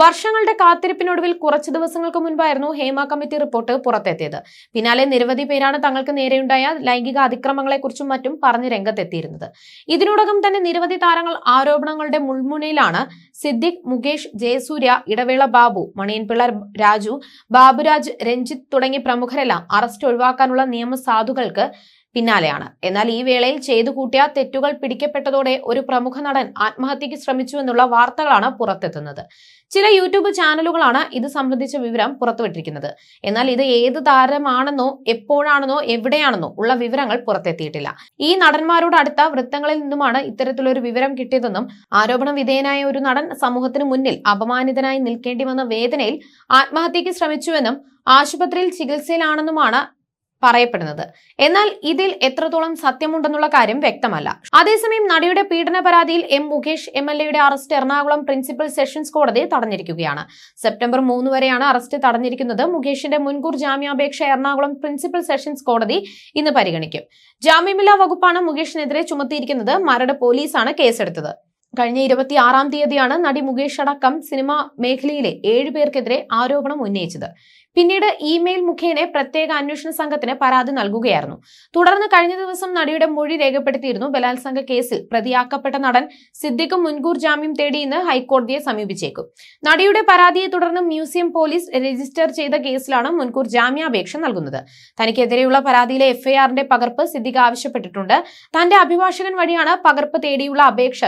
വർഷങ്ങളുടെ കാത്തിരിപ്പിനൊടുവിൽ കുറച്ചു ദിവസങ്ങൾക്ക് മുൻപായിരുന്നു ഹേമ കമ്മിറ്റി റിപ്പോർട്ട് പുറത്തെത്തിയത്. പിന്നാലെ നിരവധി പേരാണ് തങ്ങൾക്ക് നേരെയുണ്ടായ ലൈംഗിക അതിക്രമങ്ങളെക്കുറിച്ചും മറ്റും പറഞ്ഞ് രംഗത്തെത്തിയിരുന്നത്. ഇതിനോടകം തന്നെ നിരവധി താരങ്ങൾ ആരോപണങ്ങളുടെ മുൾമുനയിലാണ് സിദ്ദിഖ് മുകേഷ് ജയസൂര്യ ഇടവേള ബാബു മണിയൻപിള്ള രാജു ബാബുരാജ് രഞ്ജിത്ത് തുടങ്ങിയ പ്രമുഖരെല്ലാം അറസ്റ്റ് ഒഴിവാക്കാനുള്ള നിയമസാധുക്കൾക്ക് പിന്നാലെയാണ്. എന്നാൽ ഈ വേളയിൽ ചെയ്തു കൂട്ടിയ തെറ്റുകൾ പിടിക്കപ്പെട്ടതോടെ ഒരു പ്രമുഖ നടൻ ആത്മഹത്യക്ക് ശ്രമിച്ചു എന്നുള്ള വാർത്തകളാണ് പുറത്തെത്തുന്നത്. ചില യൂട്യൂബ് ചാനലുകളാണ് ഇത് സംബന്ധിച്ച വിവരം പുറത്തുവിട്ടിരിക്കുന്നത്. എന്നാൽ ഇത് ഏത് താരമാണെന്നോ എപ്പോഴാണെന്നോ എവിടെയാണെന്നോ ഉള്ള വിവരങ്ങൾ പുറത്തെത്തിയിട്ടില്ല. ഈ നടന്മാരോട് അടുത്ത വൃത്തങ്ങളിൽ നിന്നുമാണ് ഇത്തരത്തിലൊരു വിവരം കിട്ടിയതെന്നും ആരോപണ വിധേയനായ ഒരു നടൻ സമൂഹത്തിന് മുന്നിൽ അപമാനിതനായി നിൽക്കേണ്ടി വന്ന വേദനയിൽ ആത്മഹത്യക്ക് ശ്രമിച്ചുവെന്നും ആശുപത്രിയിൽ ചികിത്സയിലാണെന്നുമാണ് പറയപ്പെടുന്നത്. എന്നാൽ ഇതിൽ എത്രത്തോളം സത്യമുണ്ടെന്നുള്ള കാര്യം വ്യക്തമല്ല. അതേസമയം നടിയുടെ പീഡന പരാതിയിൽ എം മുകേഷ് എം എൽ എയുടെ അറസ്റ്റ് എറണാകുളം പ്രിൻസിപ്പൽ സെഷൻസ് കോടതി തടഞ്ഞിരിക്കുകയാണ്. സെപ്റ്റംബർ മൂന്ന് വരെയാണ് അറസ്റ്റ് തടഞ്ഞിരിക്കുന്നത്. മുകേഷിന്റെ മുൻകൂർ ജാമ്യാപേക്ഷ എറണാകുളം പ്രിൻസിപ്പൽ സെഷൻസ് കോടതി ഇന്ന് പരിഗണിക്കും. ജാമ്യമില്ലാ വകുപ്പാണ് മുകേഷിനെതിരെ ചുമത്തിയിരിക്കുന്നത്. മരട് പോലീസാണ് കേസെടുത്തത്. കഴിഞ്ഞ ഇരുപത്തി ആറാം തീയതിയാണ് നടി മുകേഷ് അടക്കം സിനിമ മേഖലയിലെ ഏഴുപേർക്കെതിരെ ആരോപണം ഉന്നയിച്ചത്. പിന്നീട് ഇമെയിൽ മുഖേന പ്രത്യേക അന്വേഷണ സംഘത്തിന് പരാതി നൽകുകയായിരുന്നു. തുടർന്ന് കഴിഞ്ഞ ദിവസം നടിയുടെ മൊഴി രേഖപ്പെടുത്തിയിരുന്നു ബലാത്സംഗ കേസിൽ പ്രതിയാക്കപ്പെട്ട നടൻ സിദ്ദിഖ് മുൻകൂർ ജാമ്യം തേടി ഇന്ന് ഹൈക്കോടതിയെ സമീപിച്ചേക്കും. നടിയുടെ പരാതിയെ തുടർന്ന് മ്യൂസിയം പോലീസ് രജിസ്റ്റർ ചെയ്ത കേസിലാണ് മുൻകൂർ ജാമ്യാപേക്ഷ നൽകുന്നത്. തനിക്കെതിരെയുള്ള പരാതിയിലെ എഫ്ഐആറിന്റെ പകർപ്പ് സിദ്ദിഖ് ആവശ്യപ്പെട്ടിട്ടുണ്ട്. തന്റെ അഭിഭാഷകൻ വഴിയാണ് പകർപ്പ് തേടിയുള്ള അപേക്ഷ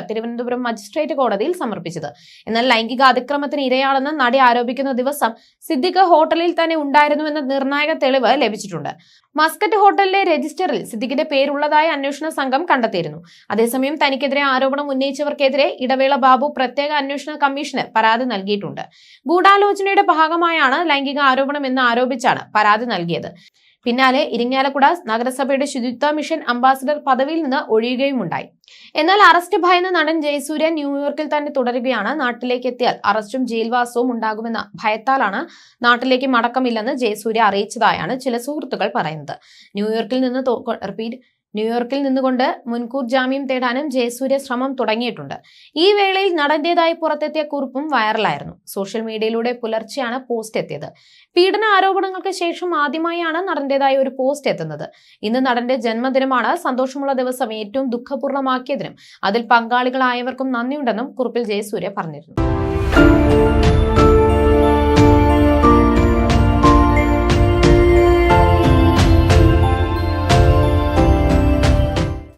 തിരുവനന്തപുരം മജിസ്ട്രേറ്റ് കോടതിയിൽ സമർപ്പിച്ചത്. എന്നാൽ ലൈംഗിക അതിക്രമത്തിന് ഇരയാണെന്ന് നടി ആരോപിക്കുന്ന ദിവസം സിദ്ദിഖ് ഹോട്ടലിൽ തന്നെ ഉണ്ടായിരുന്നുവെന്ന നിർണായക തെളിവ് ലഭിച്ചിട്ടുണ്ട്. മസ്കറ്റ് ഹോട്ടലിലെ രജിസ്റ്ററിൽ സിദ്ദിഖിന്റെ പേരുള്ളതായി അന്വേഷണ സംഘം കണ്ടെത്തിയിരുന്നു. അതേസമയം തനിക്കെതിരെ ആരോപണം ഉന്നയിച്ചവർക്കെതിരെ ഇടവേള ബാബു പ്രത്യേക അന്വേഷണ കമ്മീഷന് പരാതി നൽകിയിട്ടുണ്ട്. ഗൂഢാലോചനയുടെ ഭാഗമായാണ് ലൈംഗിക ആരോപണം എന്ന് ആരോപിച്ചാണ് പരാതി നൽകിയത്. പിന്നാലെ ഇരിങ്ങാലക്കുട നഗരസഭയുടെ ശുചിത്വ മിഷൻ അംബാസിഡർ പദവിയിൽ നിന്ന് ഒഴിയുകയുമുണ്ടായി എന്നാൽ അറസ്റ്റ് ഭയന്ന നടൻ ജയസൂര്യ ന്യൂയോർക്കിൽ തന്നെ തുടരുകയാണ്. നാട്ടിലേക്ക് എത്തിയാൽ അറസ്റ്റും ജയിൽവാസവും ഉണ്ടാകുമെന്ന ഭയത്താലാണ് നാട്ടിലേക്ക് മടക്കമില്ലെന്ന് ജയസൂര്യ അറിയിച്ചതായാണ് ചില സുഹൃത്തുക്കൾ പറയുന്നത്. ന്യൂയോർക്കിൽ നിന്ന് റിപ്പീറ്റ് ന്യൂയോർക്കിൽ നിന്നുകൊണ്ട് മുൻകൂർ ജാമ്യം തേടാനും ജയസൂര്യ ശ്രമം തുടങ്ങിയിട്ടുണ്ട്. ഈ വേളയിൽ നടന്റേതായി പുറത്തെത്തിയ കുറിപ്പും വൈറലായിരുന്നു. സോഷ്യൽ മീഡിയയിലൂടെ പുലർച്ചെയാണ് പോസ്റ്റ് എത്തിയത്. പീഡന ആരോപണങ്ങൾക്ക് ശേഷം ആദ്യമായാണ് നടന്റേതായ ഒരു പോസ്റ്റ് എത്തുന്നത്. ഇന്ന് നടന്റെ ജന്മദിനമാണ്. സന്തോഷമുള്ള ദിവസം ഏറ്റവും ദുഃഖപൂർണമാക്കിയതിനും അതിൽ പങ്കാളികളായവർക്കും നന്ദിയുണ്ടെന്നും കുറിപ്പിൽ ജയസൂര്യ പറഞ്ഞിരുന്നു.